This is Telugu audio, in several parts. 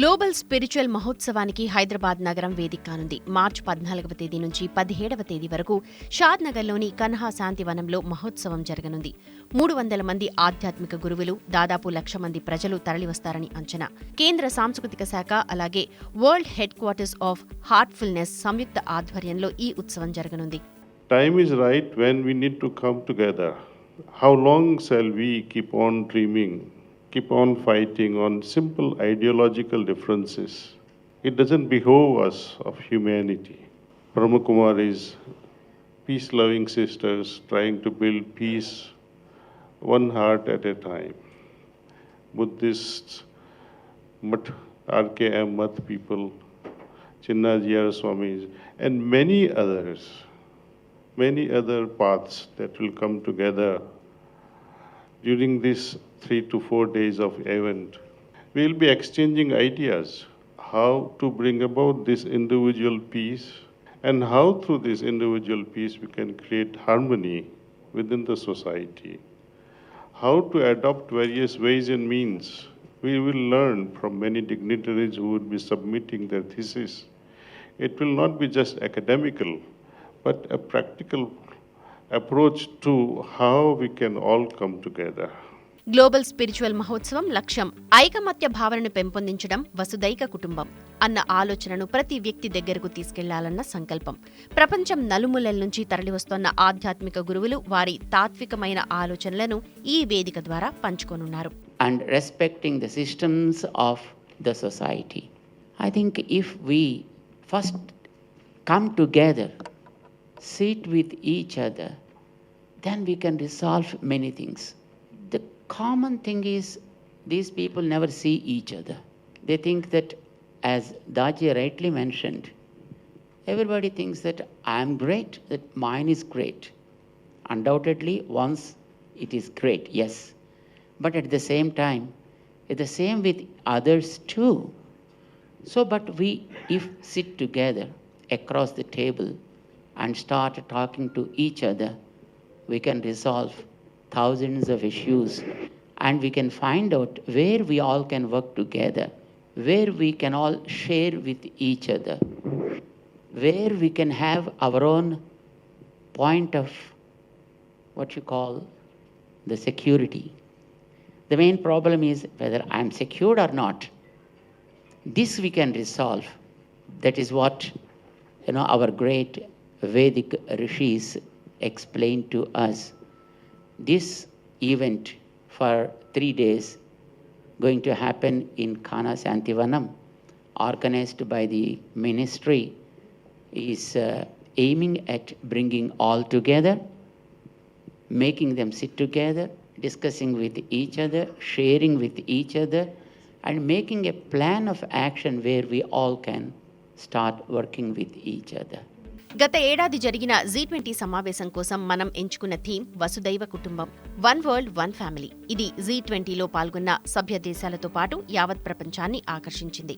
గ్లోబల్ స్పిరిచువల్ మహోత్సవానికి హైదరాబాద్ నగరం వేదిక కానుంది. మార్చి పద్నాలుగవ తేదీ నుంచి పదిహేడవ తేదీ వరకు షాద్ నగర్లోని కన్హా శాంతివనంలో మహోత్సవం జరగనుంది. మూడు వందల మంది ఆధ్యాత్మిక గురువులు దాదాపు లక్ష మంది ప్రజలు తరలివస్తారని అంచనా. కేంద్ర సాంస్కృతిక శాఖ అలాగే world headquarters of Heartfulness సంయుక్త ఆధ్వర్యంలో ఈ ఉత్సవం జరగనుంది. Time is right when we need to come together how long shall we keep on dreaming keep on fighting on simple ideological differences? It doesn't behove us of humanity. Brahmakumar is peace loving sisters trying to build peace one heart at a time. Buddhists, Mat, RKM Mat people, Chinnajiyar Swamis, and many others many other paths that will come together during these three to four days of event. We will be exchanging ideas how to bring about this individual peace and how through this individual peace we can create harmony within the society. How to adopt various ways and means. We will learn from many dignitaries who would be submitting their thesis. It will not be just academical, but a practical approach to how we can all come together. Global spiritual మహోత్సవం లక్ష్యం ఐకమత్య భావనను పెంపొందించడం వసుదైక కుటుంబం అన్న ఆలోచనను ప్రతి వ్యక్తి దగ్గరకు తీసుకెళ్ళాలన్న సంకల్పం ప్రపంచం నలుమూలల నుంచి తరలివస్తోన్న ఆధ్యాత్మిక గురువులు వారి తాత్వికమైన ఆలోచనలను ఈ వేదిక ద్వారా పంచుకోనున్నారు and respecting the systems of the society. I think if we first come together, sit with each other, then we can resolve many things. The common thing is these people never see each other. They think that, as Daji rightly mentioned, everybody thinks that I am great, that mine is great. Undoubtedly, once it is great, yes. But at the same time, it's the same with others too. So, but we, if sit together across the table and start talking to each other, we can resolve thousands of issues and we can find out where we all can work together, where we can all share with each other, where we can have our own point of what you call the security. The main problem is whether I'm secured or not. This we can resolve. That is what you know our great Vedic rishis explained to us. This event for three days going to happen in Kana Santivanam, organized by the ministry, is uh, aiming at bringing all together, making them sit together, discussing with each other, sharing with each other, and making a plan of action where we all can start working with each other. గత ఏడాది జరిగిన జీ ట్వంటీ సమావేశం కోసం మనం ఎంచుకున్న థీమ్ వసుదైవ కుటుంబం. One world one family. ఇది జీ ట్వంటీలో పాల్గొన్న సభ్య దేశాలతో పాటు యావత్ ప్రపంచాన్ని ఆకర్షించింది.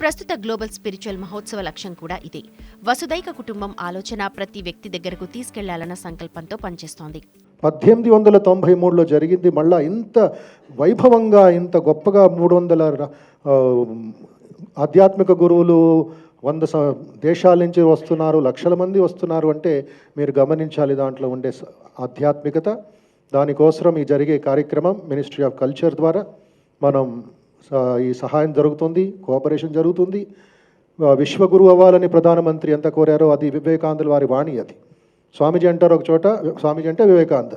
ప్రస్తుత గ్లోబల్ స్పిరిచువల్ మహోత్సవ లక్ష్యం కూడా ఇదే. వసుదైక కుటుంబం ఆలోచన ప్రతి వ్యక్తి దగ్గరకు తీసుకెళ్ళాలన్న సంకల్పంతో పనిచేస్తోంది. పద్దెనిమిది వందల తొంభై మూడులో జరిగింది మళ్ళా ఇంత వైభవంగా ఇంత గొప్పగా మూడు వందల ఆధ్యాత్మిక గురువులు వంద స- దేశాల నుంచి వస్తున్నారు లక్షల మంది వస్తున్నారు అంటే మీరు గమనించాలి దాంట్లో ఉండే ఆధ్యాత్మికత. దానికోసం ఈ జరిగే కార్యక్రమం మినిస్ట్రీ ఆఫ్ కల్చర్ ద్వారా మనం ఈ సహాయం జరుగుతుంది కోఆపరేషన్ జరుగుతుంది. విశ్వగురు అవ్వాలని ప్రధానమంత్రి ఎంత కోరారో అది వివేకానందుల వారి వాణి అది. స్వామీజీ అంటారు ఒక చోట స్వామీజీ అంటే Vivekananda.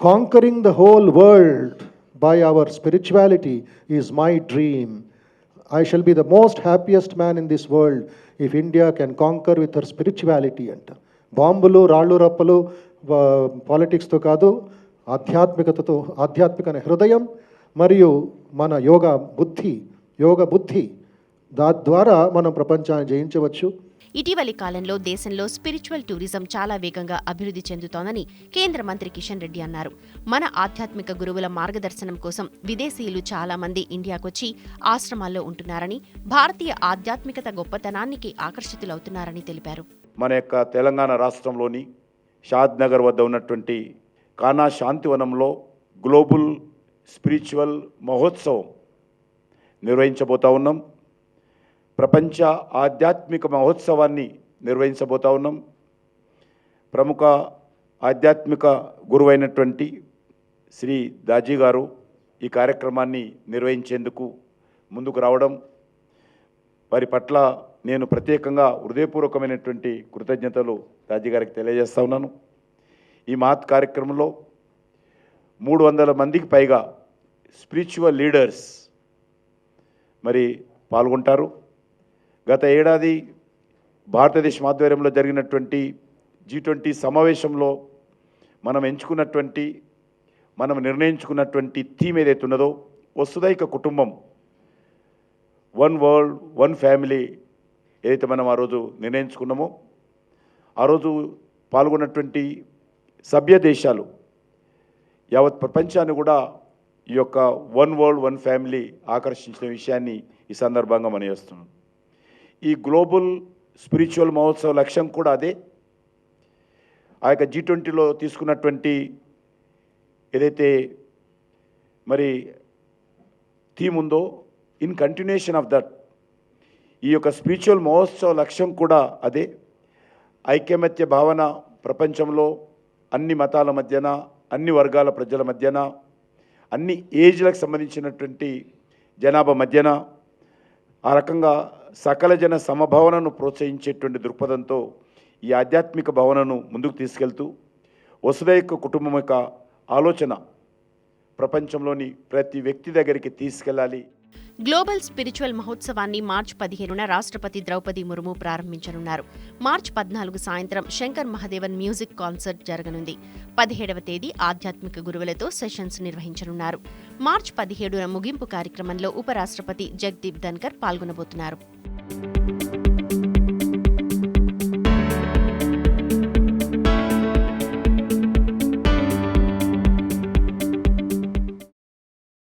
Conquering the whole world by our spirituality is my dream I shall be the most happiest man in this world if India can conquer with her spirituality అంట బాంబులు రాళ్ళు రప్పలు పాలిటిక్స్తో కాదు ఆధ్యాత్మికతతో ఆధ్యాత్మిక హృదయం మరియు మన యోగ బుద్ధి యోగ బుద్ధి దా ద్వారా మనం ప్రపంచాన్ని జయించవచ్చు. ఇటీవలి కాలంలో దేశంలో స్పిరిచువల్ టూరిజం చాలా వేగంగా అభివృద్ధి చెందుతోందని కేంద్ర మంత్రి కిషన్ రెడ్డి అన్నారు. మన ఆధ్యాత్మిక గురువుల మార్గదర్శనం కోసం విదేశీయులు చాలా మంది ఇండియాకొచ్చి ఆశ్రమాల్లో ఉంటున్నారని భారతీయ ఆధ్యాత్మికత గొప్పతనానికి ఆకర్షితులవుతున్నారని తెలిపారు. మన యొక్క తెలంగాణ రాష్ట్రంలోని షాద్ నగర్ వద్ద ఉన్నటువంటి కానా శాంతివనంలో గ్లోబల్ స్పిరిచువల్ మహోత్సవం నిర్వహించబోతా ఉన్నాం. ప్రపంచ ఆధ్యాత్మిక మహోత్సవాన్ని నిర్వహించబోతా ఉన్నాం. ప్రముఖ ఆధ్యాత్మిక గురువైనటువంటి శ్రీ దాజీ గారు ఈ కార్యక్రమాన్ని నిర్వహించేందుకు ముందుకు రావడం వారి పట్ల నేను ప్రత్యేకంగా హృదయపూర్వకమైనటువంటి కృతజ్ఞతలు దాజీ గారికి తెలియజేస్తా ఉన్నాను. ఈ మహత్ కార్యక్రమంలో మూడు వందల మందికి పైగా స్పిరిచువల్ లీడర్స్ మరి పాల్గొంటారు. గత ఏడాది భారతదేశం ఆధ్వర్యంలో జరిగినటువంటి జీ ట్వంటీ సమావేశంలో మనం ఎంచుకున్నటువంటి మనం నిర్ణయించుకున్నటువంటి థీమ్ ఏదైతే ఉన్నదో వసుదైక కుటుంబం వన్ వరల్డ్ వన్ ఫ్యామిలీ ఏదైతే మనం ఆ రోజు నిర్ణయించుకున్నామో ఆ రోజు పాల్గొన్నటువంటి సభ్య దేశాలు యావత్ ప్రపంచాన్ని కూడా ఈ యొక్క వన్ వరల్డ్ వన్ ఫ్యామిలీ ఆకర్షించిన విషయాన్ని ఈ సందర్భంగా మనం చేస్తున్నాం. ఈ గ్లోబల్ స్పిరిచువల్ మహోత్సవ లక్ష్యం కూడా అదే. ఆ యొక్క జీ ట్వంటీలో తీసుకున్నటువంటి ఏదైతే మరి థీమ్ ఉందో ఇన్ కంటిన్యూషన్ ఆఫ్ దట్ ఈ యొక్క స్పిరిచువల్ మహోత్సవ లక్ష్యం కూడా అదే. ఐక్యమత్య భావన ప్రపంచంలో అన్ని మతాల మధ్యన అన్ని వర్గాల ప్రజల మధ్యన అన్ని ఏజ్లకు సంబంధించినటువంటి జనాభా మధ్యన ఆ రకంగా సకల జన సమభావనను ప్రోత్సహించేటువంటి దృక్పథంతో ఈ ఆధ్యాత్మిక భావనను ముందుకు తీసుకెళ్తూ వసుదైక కుటుంబం యొక్క ఆలోచన ప్రపంచంలోని ప్రతి వ్యక్తి దగ్గరికి తీసుకెళ్ళాలి. గ్లోబల్ స్పిరిచువల్ మహోత్సవాన్ని మార్చి పదిహేనున రాష్ట్రపతి ద్రౌపది ముర్ము ప్రారంభించనున్నారు. మార్చి పద్నాలుగు సాయంత్రం శంకర్ మహదేవన్ మ్యూజిక్ కాన్సర్ట్ జరగనుంది. పదిహేడవ తేదీ ఆధ్యాత్మిక గురువులతో సెషన్స్ నిర్వహించనున్నారు. మార్చి పదిహేడున ముగింపు కార్యక్రమంలో ఉపరాష్ట్రపతి జగదీప్ ధన్కర్ పాల్గొనబోతున్నారు.